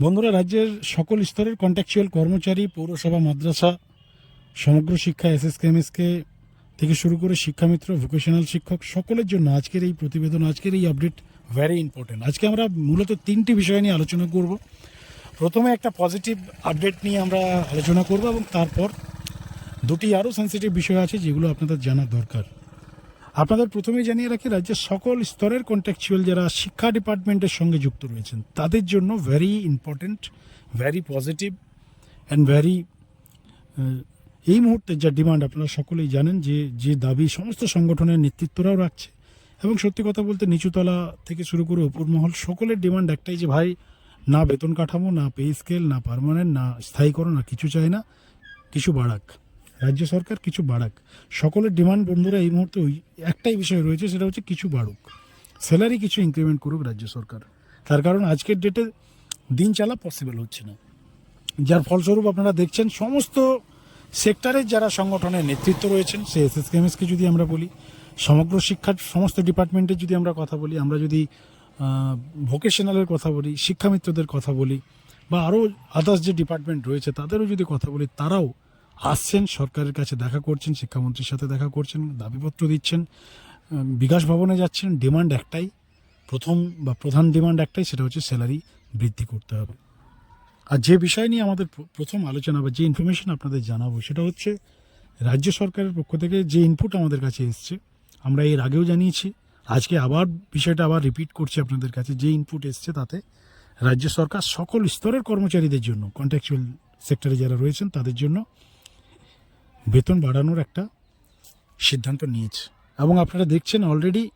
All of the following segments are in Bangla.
বন্ধুরা, রাজ্যের সকল স্তরের কন্ট্রাকচুয়াল কর্মচারী, পৌরসভা, মাদ্রাসা, সমগ্র শিক্ষা এস এস এসএসকেএমএসকে থেকে শুরু করে শিক্ষামিত্র ভোকেশনাল শিক্ষক সকলের জন্য আজকের এই প্রতিবেদন, আজকের এই আপডেট ভ্যারি ইম্পর্টেন্ট আজকে আমরা মূলত তিনটি বিষয় নিয়ে আলোচনা করব। প্রথমে একটা পজিটিভ আপডেট নিয়ে আমরা আলোচনা করব এবং তারপর দুটি আরও সেন্সিটিভ বিষয় আছে যেগুলো আপনাদের জানা দরকার। আপনাদের প্রথমেই জানিয়ে রাখি, রাজ্যের সকল স্তরের কন্ট্রাকচুয়াল যারা শিক্ষা ডিপার্টমেন্টের সঙ্গে যুক্ত রয়েছেন, তাদের জন্য very important very positive and very এই মুহূর্তে যা ডিমান্ড আপনারা সকলেই জানেন যে যে দাবি সমস্ত সংগঠনের নেতৃত্বরাও রাখছে। এবং সত্যি কথা বলতে নিচুতলা থেকে শুরু করে উপর মহল সকলের ডিমান্ড একটাই যে, ভাই, না বেতন কাঠামো, না পে স্কেল না পার্মানেন্ট না স্থায়ীকরণ না কিছু চায় না, কিছু বাড়াক। রাজ্য সরকার কিছু বাড়াক। সকলের ডিমান্ড বন্ধুরা এই মুহূর্তে ওই একটাই বিষয় রয়েছে, সেটা হচ্ছে কিছু বাড়ুক। স্যালারি কিছু ইনক্রিমেন্ট করুক রাজ্য সরকার। তার কারণ আজকের ডেটে দিন চালা পসিবল হচ্ছে না। যার ফলস্বরূপ আপনারা দেখছেন, সমস্ত সেক্টরের যারা সংগঠনের নেতৃত্ব রয়েছেন সে এস এস এসএসকেএমএসকে যদি আমরা বলি, সমগ্র শিক্ষার সমস্ত ডিপার্টমেন্টের যদি আমরা কথা বলি, আমরা যদি ভোকেশনালের কথা বলি শিক্ষামিত্রদের কথা বলি, বা আরও আদার্স যে ডিপার্টমেন্ট রয়েছে, তাদেরও যদি কথা বলি, তারাও আসছেন, সরকারের কাছে দেখা করছেন, শিক্ষামন্ত্রীর সাথে দেখা করছেন, দাবিপত্র দিচ্ছেন বিকাশ ভবনে যাচ্ছেন। ডিমান্ড একটাই, প্রথম বা প্রধান ডিমান্ড একটাই, সেটা হচ্ছে স্যালারি বৃদ্ধি করতে হবে। আর যে বিষয় নিয়ে আমাদের প্রথম আলোচনা বা যে ইনফরমেশন আপনাদের জানাব, সেটা হচ্ছে রাজ্য সরকারের পক্ষ থেকে যে ইনপুট আমাদের কাছে এসছে, আমরা এর আগেও জানিয়েছি, আজকে আবার বিষয়টা আবার রিপিট করছি আপনাদের কাছে, যে ইনপুট এসছে তাতে রাজ্য সরকার সকল স্তরের কর্মচারীদের জন্য কন্ট্রাকচুয়াল সেক্টরে যারা রয়েছেন, তাদের জন্য বেতন বাড়ানোর একটা সিদ্ধান্ত নিয়েছে। এবং আপনারা দেখছেন অলরেডি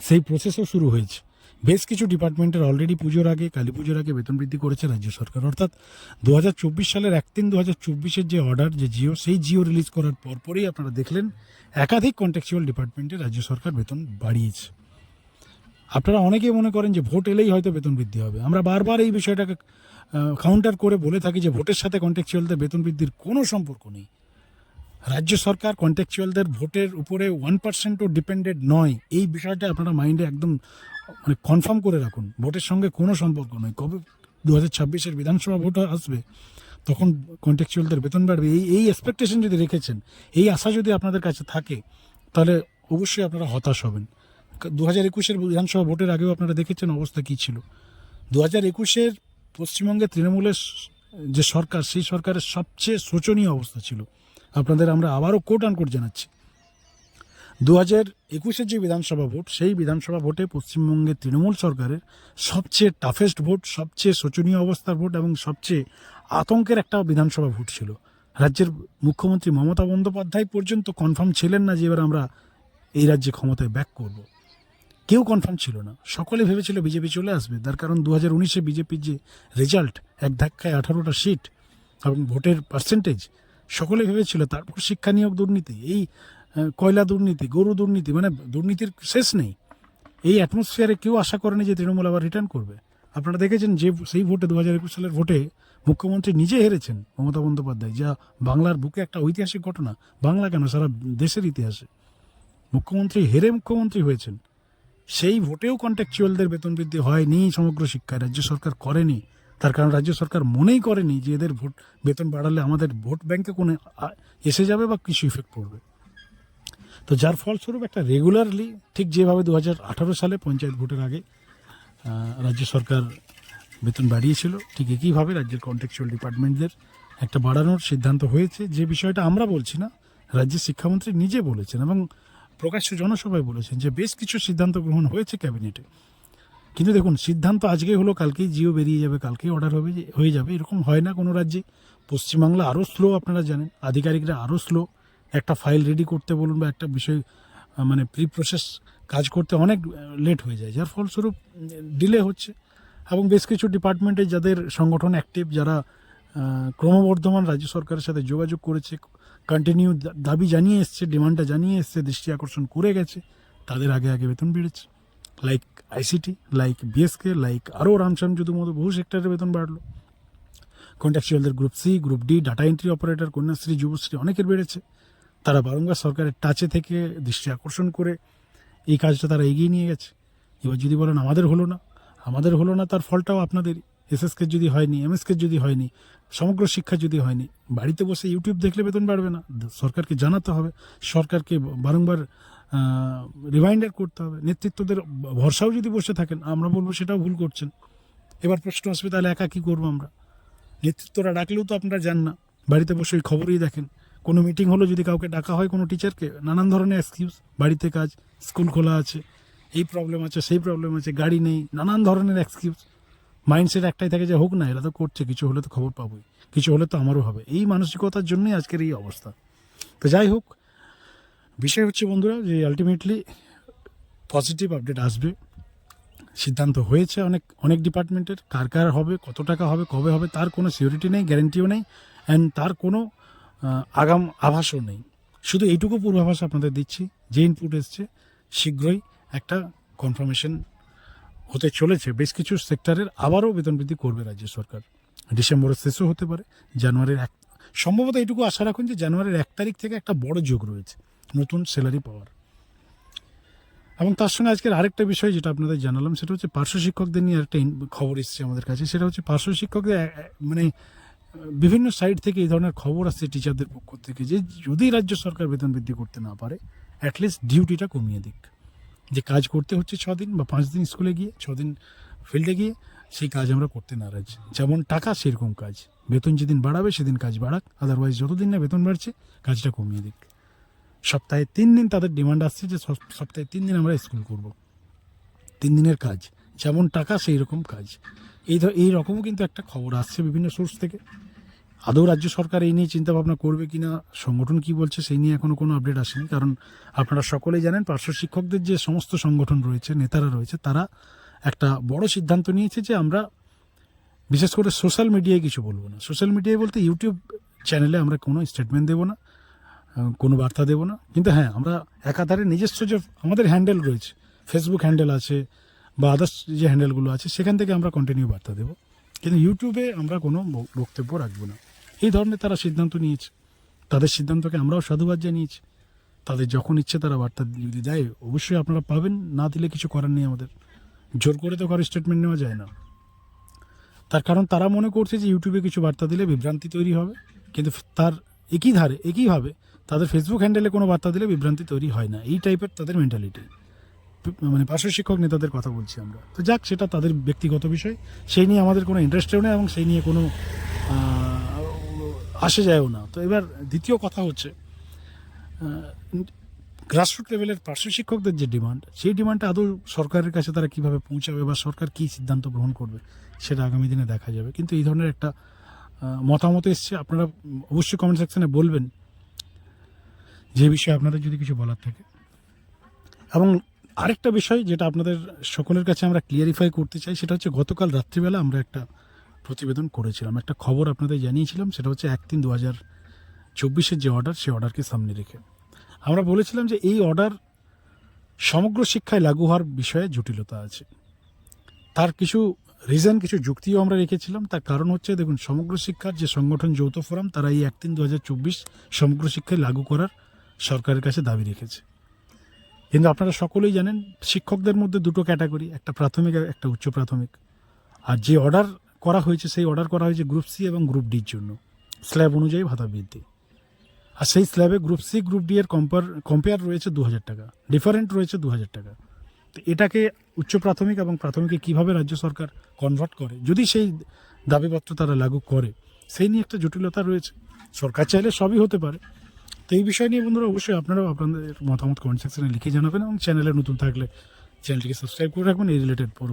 সেই প্রসেসও শুরু হয়েছে। বেশ কিছু ডিপার্টমেন্টের অলরেডি পুজোর আগে, কালী পুজোর আগে বেতন বৃদ্ধি করেছে রাজ্য সরকার। অর্থাৎ দু হাজার চব্বিশ সালের এক তিন দু হাজার যে অর্ডার যে জিও, সেই জিও রিলিজ করার পরপরই আপনারা দেখলেন একাধিক কন্ট্রাকচুয়াল ডিপার্টমেন্টে রাজ্য সরকার বেতন বাড়িয়েছে। আপনারা অনেকেই মনে করেন যে ভোট এলেই হয়তো বেতন বৃদ্ধি হবে। আমরা বারবার এই বিষয়টাকে কাউন্টার করে বলে থাকি যে ভোটের সাথে কন্ট্রাকচুয়ালদের বেতন বৃদ্ধির কোনো সম্পর্ক নেই। রাজ্য সরকার কন্ট্রাকচুয়ালদের ভোটের উপরে ওয়ান পার্সেন্টও ডিপেন্ডেড নয়, এই বিষয়টা আপনারা মাইন্ডে একদম মানে কনফার্ম করে রাখুন। ভোটের সঙ্গে কোনো সম্পর্ক নয়। কবে দু হাজার ছাব্বিশের বিধানসভা ভোট আসবে, তখন কন্ট্রাকচুয়ালদের বেতন বাড়বে। এই এই এক্সপেকটেশন যদি রেখেছেন, এই আশা যদি আপনাদের কাছে থাকে, তাহলে অবশ্যই আপনারা হতাশ হবেন। দু হাজার একুশের বিধানসভা ভোটের আগেও আপনারা দেখেছেন অবস্থা কী ছিল। দু হাজার একুশের পশ্চিমবঙ্গে তৃণমূলের যে সরকার, সেই সরকারের সবচেয়ে শোচনীয় অবস্থা ছিল। আপনাদের আমরা আবারও কোট আনকোট জানাচ্ছি। দু হাজার একুশের যে বিধানসভা ভোট, সেই বিধানসভা ভোটে পশ্চিমবঙ্গের তৃণমূল সরকারের সবচেয়ে টাফেস্ট ভোট, সবচেয়ে শোচনীয় অবস্থার ভোট এবং সবচেয়ে আতঙ্কের একটা বিধানসভা ভোট ছিল। রাজ্যের মুখ্যমন্ত্রী মমতা বন্দ্যোপাধ্যায় পর্যন্ত কনফার্ম ছিলেন না যে এবার আমরা এই রাজ্যে ক্ষমতায় ব্যাক করব। কেউ কনফার্ম ছিল না। সকলে ভেবেছিল বিজেপি চলে আসবে। তার কারণ দু হাজার উনিশে বিজেপির যে রেজাল্ট এক ধাক্কায় আঠারোটা সিট এবং ভোটের পার্সেন্টেজ সকলে ভেবেছিল, তারপর শিক্ষা নিয়োগ দুর্নীতি, এই কয়লা দুর্নীতি, গরু দুর্নীতি মানে দুর্নীতির শেষ নেই। এই অ্যাটমসফিয়ারে কেউ আশা করেনি যে তৃণমূল আবার রিটার্ন করবে। আপনারা দেখেছেন যে সেই ভোটে দু হাজার একুশ সালের ভোটে মুখ্যমন্ত্রী নিজে হেরেছেন মমতা বন্দ্যোপাধ্যায়। যা বাংলার বুকে একটা ঐতিহাসিক ঘটনা। বাংলা কেন? সারা দেশের ইতিহাসে। মুখ্যমন্ত্রী হেরে মুখ্যমন্ত্রী হয়েছেন। সেই ভোটেও কন্ট্রাকচুয়ালদের বেতন বৃদ্ধি হয়নি সমগ্র শিক্ষায়। রাজ্য সরকার করেনি। তার কারণ রাজ্য সরকার মনেই করেনি যে এদের ভোট, বেতন বাড়ালে আমাদের ভোট ব্যাংকে কোনো এসে যাবে বা কিছু ইফেক্ট পড়বে। তো যার ফলস্বরূপ একটা রেগুলারলি ঠিক যেভাবে দু হাজার আঠারো সালে পঞ্চায়েত ভোটের আগে রাজ্য সরকার বেতন বাড়িয়েছিল, ঠিক একইভাবে রাজ্যের কন্ট্রাকচুয়াল ডিপার্টমেন্টদের একটা বাড়ানোর সিদ্ধান্ত হয়েছে। যে বিষয়টা আমরা বলছি না, রাজ্যের শিক্ষামন্ত্রী নিজে বলেছেন এবং প্রকাশ্য জনসভায় বলেছেন যে বেশ কিছু সিদ্ধান্ত গ্রহণ হয়েছে ক্যাবিনেটে। কিন্তু দেখুন, সিদ্ধান্ত আজকে হলো, কালকেই জিও বেরিয়ে যাবে, কালকেই অর্ডার হবে হয়ে যাবে, এরকম হয় না কোনো রাজ্যে। পশ্চিমবাংলা আরও স্লো আপনারা জানেন, আধিকারিকরা আরও স্লো একটা ফাইল রেডি করতে বলুন বা একটা বিষয় মানে প্রি প্রসেস কাজ করতে অনেক লেট হয়ে যায়। যার ফলস্বরূপ ডিলে হচ্ছে। এবং বেশ কিছু ডিপার্টমেন্টে যাদের সংগঠন অ্যাক্টিভ যারা ক্রমবর্ধমান রাজ্য সরকারের সাথে যোগাযোগ করেছে কন্টিনিউ দাবি জানিয়ে এসছে ডিমান্ডটা জানিয়ে এসছে, দৃষ্টি আকর্ষণ করে গেছে, তাদের আগে আগে বেতন বেড়েছে। Like ICT like BSK like আরও রামশ্যাম যদু মতো বহু সেক্টরের বেতন বাড়লো কন্ট্রাকচুয়ালদের group C group D data entry operator Kanyashree Yuvashree অনেকের বেড়েছে তারা বারংবার সরকারের টাচে থেকে দৃষ্টি আকর্ষণ করে এই কাজটা তারা এগিয়ে নিয়ে গেছে এবার যদি বলেন আমাদের হলো না আমাদের হলো না তার ফলটাও আপনাদের এসএসকে যদি হয়নি এমএসকে যদি হয়নি সমগ্র শিক্ষা যদি হয়নি বাড়িতে বসে ইউটিউব দেখলে বেতন বাড়বে না সরকারকে জানাতে হবে সরকারকে বারংবার রিমাইন্ডার করতে হবে। নেতৃত্বদের ভরসাও যদি বসে থাকেন, আমরা বলব সেটাও ভুল করছেন। এবার প্রশ্ন আসবে, তাহলে একা কী করব আমরা? নেতৃত্বরা ডাকলেও তো আপনারা যান না। বাড়িতে বসে ওই খবরই দেখেন। কোনো মিটিং হলো যদি কাউকে ডাকা হয় কোনো টিচারকে নানান ধরনের এক্সকিউজ বাড়িতে কাজ স্কুল খোলা আছে, এই প্রবলেম আছে, সেই প্রবলেম আছে, গাড়ি নেই, নানান ধরনের এক্সকিউজ মাইন্ডসেট একটাই থাকে যে, হোক না, এরা তো করছে, কিছু হলে তো খবর পাবোই, কিছু হলে তো আমারও হবে। এই মানসিকতার জন্যই আজকের এই অবস্থা। তো যাই হোক বিষয় হচ্ছে বন্ধুরা যে আলটিমেটলি পজিটিভ আপডেট আসবে। সিদ্ধান্ত হয়েছে অনেক অনেক ডিপার্টমেন্টের কার কার হবে, কত টাকা হবে, কবে হবে, তার কোনো সিউরিটি নেই গ্যারেন্টিও নেই অ্যান্ড তার কোনো আগাম, আভাসও নেই। শুধু এইটুকু পূর্বাভাস আপনাদের দিচ্ছি, যে ইনপুট এসছে, শীঘ্রই একটা কনফার্মেশন হতে চলেছে। বেশ কিছু সেক্টরের আবারও বেতন বৃদ্ধি করবে রাজ্য সরকার। ডিসেম্বরের শেষও হতে পারে, জানুয়ারির এক, সম্ভবত এইটুকু আশা রাখুন যে জানুয়ারির এক তারিখ থেকে একটা বড় যোগ রয়েছে। নতুন স্যালারি পাওয়ার। এবং তার সঙ্গে আজকের আরেকটা বিষয় যেটা আপনাদের জানালাম, সেটা হচ্ছে পার্শ্ব শিক্ষকদের নিয়ে একটা খবর এসছে আমাদের কাছে। সেটা হচ্ছে পার্শ্ব শিক্ষকদের মানে বিভিন্ন সাইড থেকে এই ধরনের খবর আসছে টিচারদের পক্ষ থেকে যে যদি রাজ্য সরকার বেতন বৃদ্ধি করতে না পারে অ্যাটলিস্ট ডিউটিটা কমিয়ে দিক। যে কাজ করতে হচ্ছে ছ দিন বা পাঁচ দিন স্কুলে গিয়ে ছ দিন ফিল্ডে গিয়ে, সেই কাজ আমরা করতে নারাজ। যেমন টাকা, সেরকম কাজ। বেতন যেদিন বাড়াবে, সেদিন কাজ বাড়াক। আদারওয়াইজ যতদিন না বেতন বাড়ছে, কাজটা কমিয়ে দিক। সপ্তাহে তিন দিন তাদের ডিমান্ড আসছে যে সপ- সপ্তাহে তিন দিন আমরা স্কুল করব। তিন দিনের কাজ, যেমন টাকা সেই রকম কাজ। এই ধ- এই রকমও কিন্তু একটা খবর আসছে বিভিন্ন সোর্স থেকে। আদৌ রাজ্য সরকার এই নিয়ে চিন্তা ভাবনা করবে কিনা, সংগঠন কি বলছে সেই নিয়ে এখনও কোনো আপডেট আসেনি। কারণ আপনারা সকলেই জানেন, পার্শ্ব শিক্ষকদের যে সমস্ত সংগঠন রয়েছে, নেতারা রয়েছে, তারা একটা বড় সিদ্ধান্ত নিয়েছে যে আমরা বিশেষ করে সোশ্যাল মিডিয়ায় কিছু বলব না। সোশ্যাল মিডিয়ায় বলতে ইউটিউব চ্যানেলে আমরা কোনো স্টেটমেন্ট দেবো না। কোনো বার্তা দেবো না। কিন্তু হ্যাঁ আমরা একাধারে নিজস্ব যে আমাদের হ্যান্ডেল রয়েছে ফেসবুক হ্যান্ডেল আছে বা আদার্স যে হ্যান্ডেলগুলো আছে, সেখান থেকে আমরা কন্টিনিউ বার্তা দেবো। কিন্তু ইউটিউবে আমরা কোনো বক্তব্য রাখব না। এই ধরনের তারা সিদ্ধান্ত নিয়েছে। তাদের সিদ্ধান্তকে আমরাও সাধুবাদ জানিয়েছি। তাদের যখন ইচ্ছে তারা বার্তা যদি দেয়, অবশ্যই আপনারা পাবেন। না দিলে কিছু করার নেই আমাদের। জোর করে তো কারও স্টেটমেন্ট নেওয়া যায় না। তার কারণ তারা মনে করছে যে ইউটিউবে কিছু বার্তা দিলে বিভ্রান্তি তৈরি হবে। কিন্তু তার একই ধারে, একইভাবে তাদের ফেসবুক হ্যান্ডেলে কোনো বার্তা দিলে বিভ্রান্তি তৈরি হয় না। এই টাইপের তাদের মেন্টালিটি মানে পার্শ্ব শিক্ষক নেতাদের কথা বলছি আমরা। তো যাক, সেটা তাদের ব্যক্তিগত বিষয়। সেই নিয়ে আমাদের কোনো ইন্টারেস্টেও নেই এবং সেই নিয়ে কোনো আসে যায়ও না। তো এবার দ্বিতীয় কথা হচ্ছে গ্রাসরুট লেভেলের পার্শ্ব শিক্ষকদের যে ডিমান্ড সেই ডিমান্ডটা আদৌ সরকারের কাছে তারা কীভাবে পৌঁছাবে বা সরকার কী সিদ্ধান্ত গ্রহণ করবে, সেটা আগামী দিনে দেখা যাবে। কিন্তু এই ধরনের একটা মতামত এসছে। আপনারা অবশ্যই কমেন্ট সেকশনে বলবেন যে বিষয়ে আপনাদের যদি কিছু বলার থাকে। এবং আরেকটা বিষয় যেটা আপনাদের সকলের কাছে আমরা ক্লিয়ারিফাই করতে চাই, সেটা হচ্ছে গতকাল রাত্রিবেলা আমরা একটা প্রতিবেদন করেছিলাম। একটা খবর আপনাদের জানিয়েছিলাম, সেটা হচ্ছে এক তিন দু হাজার চব্বিশের যে অর্ডার সেই অর্ডারকে সামনে রেখে। আমরা বলেছিলাম যে এই অর্ডার সমগ্র শিক্ষায় লাগু হওয়ার বিষয়ে জটিলতা আছে। তার কিছু রিজন কিছু যুক্তিও আমরা রেখেছিলাম। তার কারণ হচ্ছে, দেখুন, সমগ্র শিক্ষার যে সংগঠন যৌথ ফোরাম, তারা এই এক তিন দু হাজার চব্বিশ সমগ্র শিক্ষায় লাগু করার সরকারের কাছে দাবি রেখেছে। কিন্তু আপনারা সকলেই জানেন, শিক্ষকদের মধ্যে দুটো ক্যাটাগরি, একটা প্রাথমিক আর একটা উচ্চ প্রাথমিক। আর যে অর্ডার করা হয়েছে, সেই অর্ডার করা হয়েছে গ্রুপ সি এবং গ্রুপ ডির জন্য। স্ল্যাব অনুযায়ী ভাতা বৃদ্ধি। আর সেই স্ল্যাবে গ্রুপ সি, গ্রুপ ডি এর কম্পেয়ার কম্পেয়ার রয়েছে দু হাজার টাকা। ডিফারেন্ট রয়েছে দু হাজার টাকা। তো এটাকে উচ্চ প্রাথমিক এবং প্রাথমিকে কীভাবে রাজ্য সরকার কনভার্ট করে, যদি সেই দাবিপত্র তারা লাগু করে, সেই নিয়ে একটা জটিলতা রয়েছে। সরকার চাইলে সবই হতে পারে। তো এই বিষয় নিয়ে বন্ধুরা অবশ্যই আপনারাও আপনাদের মতামত কমেন্ট সেকশনে লিখে জানাবেন এবং চ্যানেলে নতুন থাকলে চ্যানেলটিকে সাবস্ক্রাইব করে রাখবেন, এই রিলেটেড পরবর্তী